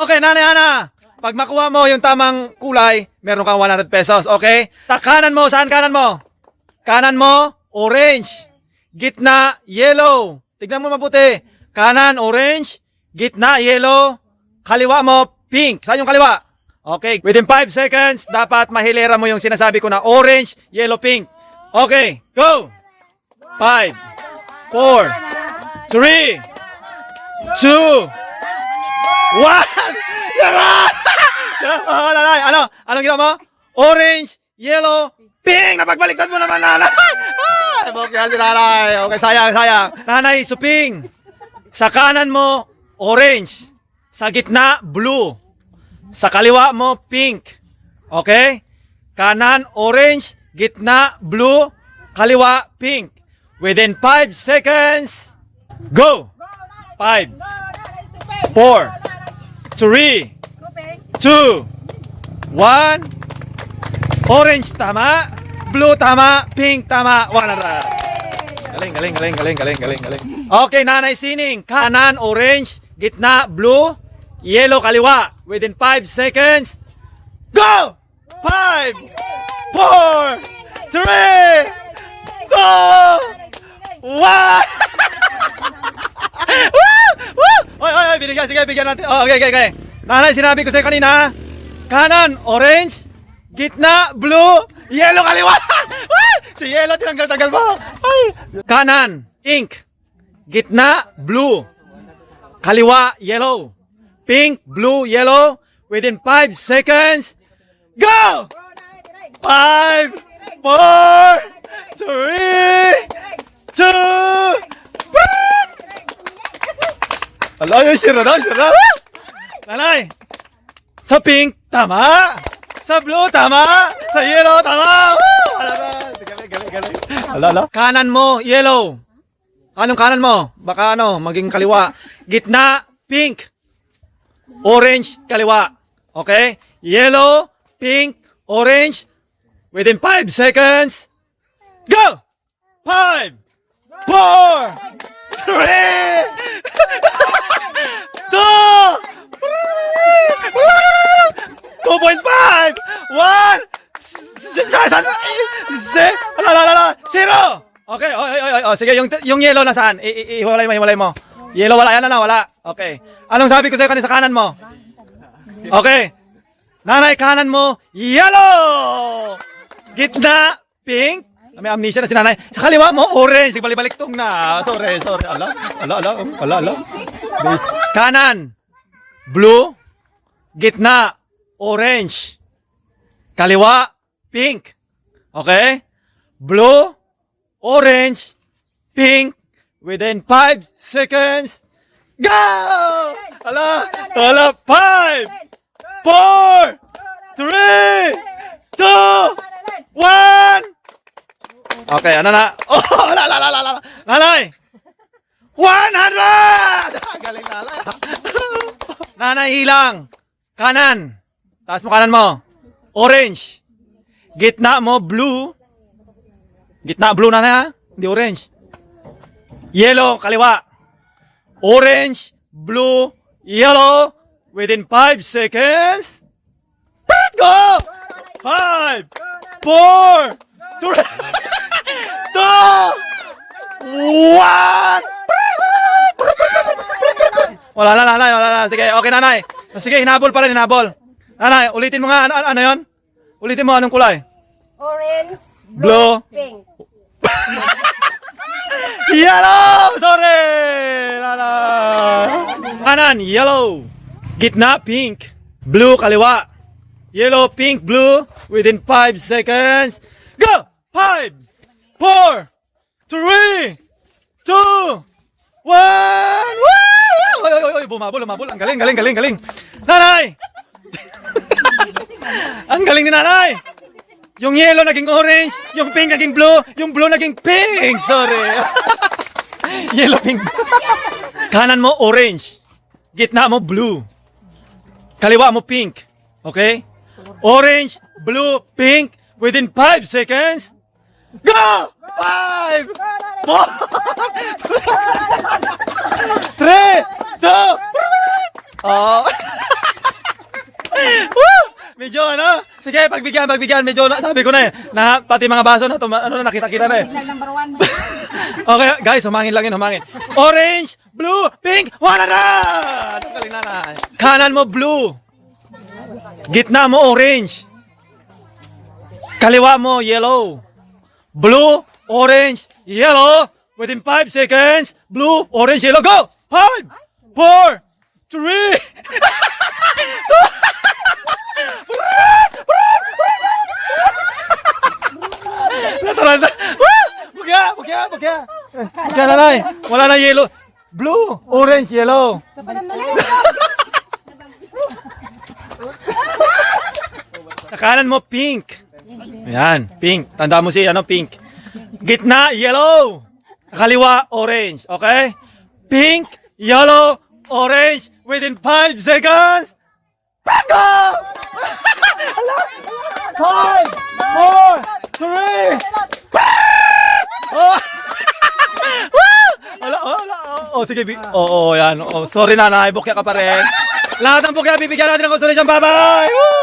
Okay, Nanay Ana. Pag makuha mo yung tamang kulay, meron kang 100 pesos, okay? Ta kanan mo, saan kanan mo? Kanan mo, orange. Gitna, yellow. Tignan mo mabuti. Kanan, orange. Gitna, yellow. Kaliwa mo, pink. Saan yung kaliwa? Okay, within 5 seconds, dapat mahilera mo yung sinasabi ko na orange, yellow, pink. Okay, go! 5, 4, 3, 2, 1! Yara! Oh, lalay. Ano? Anong ginawa mo? Orange, yellow, pink! Napagbaliktad mo naman, nanay! Ah, bok yan si nanay. Okay, sayang, sayang. Nanay, suping. Sa kanan mo, orange. Sa gitna, blue. Sa kaliwa mo, pink. Okay? Kanan, orange. Gitna, blue. Kaliwa, pink. Within 5 seconds, go! 5, 4, 3, 2, 1. Orange tama, blue tama, pink tama, 100. Galing, galing, galing, galing, galing, galing, galing. Okay, nanay sining. Kanan, orange. Gitna, blue. Yellow, kaliwa. Within 5 seconds. Go! 5, 4, 3, 2, 1. Woo! Woo! Binigyan. Sige, bigyan natin. Oh, okay, okay, okay. Nanay, sinabi ko sa'yo kanina. Kanan, orange. Gitna, blue. Yellow, kaliwa. Si yellow, tinanggal-tanggal mo. Ay. Kanan, ink. Gitna, blue. Kaliwa, yellow. Pink, blue, yellow. Within 5 seconds. Go! 5, 4, 3, 2, Ala, yung sira na, sira. Nanay, sa pink, tama. Sa blue, tama. Sa yellow, tama. Woo! Ala galing, galing, galing. Ala, ala. Kanan mo, yellow. Anong kanan mo? Baka ano, maging kaliwa. Gitna, pink. Orange, kaliwa. Okay? Yellow, pink, orange. Within 5 seconds. Go! 5, 4, 3, 2.5! 1! Saan? Se? Ala, ala, ala, Zero! Okay, oy, oy, oy, oy. Sige, yung, yung yellow na saan? I- i- Ihiwalay mo, hiwalay mo. Yellow wala, yan na na, wala. Okay. Anong sabi ko sa'yo kanina sa kanan mo? Okay. Nanay, kanan mo, yellow! Gitna, pink. May amnesia na si nanay. Sa kaliwa mo, orange. Balik-baliktong na. Sorry, sorry. Ala, ala, ala, ala, ala. Kanan, blue. Gitna, orange. Kaliwa, pink. Okay? Blue, orange, pink. Within 5 seconds. Go! Ala, ala, 5, 4, 3, 2, 1. Okay, ano na? Oh, la la la la la. Nanay! 100! Galing nanay. nanay hilang. Kanan. Taas mo kanan mo. Orange. Gitna mo blue. Gitna blue nanay ha? Hindi orange. Yellow kaliwa. Orange, blue, yellow. Within 5 seconds. Go! 5, 4, 3, 2, 1. Wala na, nanay. Wala na. Sige, okay, nanay. Sige, hinabol pa rin, hinabol. Nanay, ulitin mo nga. Ano, ano yun? Ulitin mo, anong kulay? Orange, Blue. pink. Yellow! Sorry! Lala. Kanan, yellow. Gitna, pink. Blue, kaliwa. Yellow, pink, blue. Within 5 seconds. Go! 5, 4, 3, 2, 1. Woo! Oy, oy, oy, bumabol, bumabol. Ang galing, galing, galing, galing. Nanay! Ang galing ni nanay! Yung yellow naging orange, yung pink naging blue, yung blue naging pink. Sorry. yellow, pink. Kanan mo orange. Gitna mo blue. Kaliwa mo pink. Okay? Orange, blue, pink. Within 5 seconds. Go! 5, 4, 3, 2, Oh. Medyo ano? Sige, pagbigyan, pagbigyan. Medyo, na, sabi ko na eh. Na, pati mga baso na, tuma, ano na, nakita-kita na eh. Signal number one. Okay, guys, humangin lang yun, humangin. Orange, blue, pink, wala na! Ang galing na na. Kanan mo, blue. Gitna mo, orange. Kaliwa mo, yellow. Blue, orange, yellow. Within 5 seconds, blue, orange, yellow, go! 5, 4, 3, Bugya na lang. Wala na yellow. Blue, orange, yellow. Sa kanan mo, pink. Ayan, pink. Tanda mo si ano, pink. Gitna, yellow. Kaliwa, orange. Okay? Pink, yellow, orange. Within 5 seconds. Bingo! Five, four, three, Oh! Woo! Ala, oh, ala, oh, oh, sige, bi- oh, oh, yan, oh, sorry na, naibukya ka pa rin. Lahat ng bukya, bibigyan natin ng consolation, bye-bye! Woo!